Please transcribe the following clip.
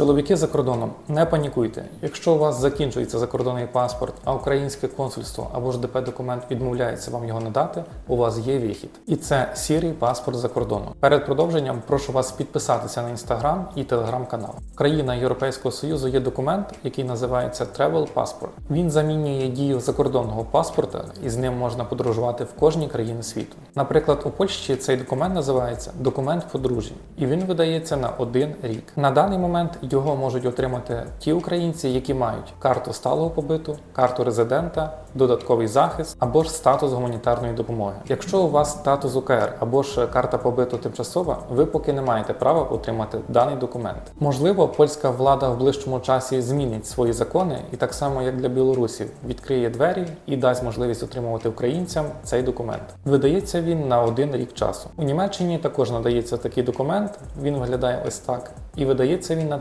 Чоловіки за кордоном, не панікуйте. Якщо у вас закінчується закордонний паспорт, а українське консульство або ж ДП документ відмовляється вам його надати, у вас є вихід. І це сірий паспорт за кордоном. Перед продовженням прошу вас підписатися на інстаграм і телеграм-канал. В країнах Європейського Союзу є документ, який називається Travel Passport. Він замінює дію закордонного паспорта, і з ним можна подорожувати в кожній країні світу. Наприклад, у Польщі цей документ називається документ подружжя, і він видається на один рік. На даний момент його можуть отримати ті українці, які мають карту сталого побиту, карту резидента, додатковий захист або ж статус гуманітарної допомоги. Якщо у вас статус УКР або ж карта побиту тимчасова, ви поки не маєте права отримати даний документ. Можливо, польська влада в ближчому часі змінить свої закони і так само, як для білорусів, відкриє двері і дасть можливість отримувати українцям цей документ. Видається він на один рік часу. У Німеччині також надається такий документ. Він виглядає ось так, і видається він на термін.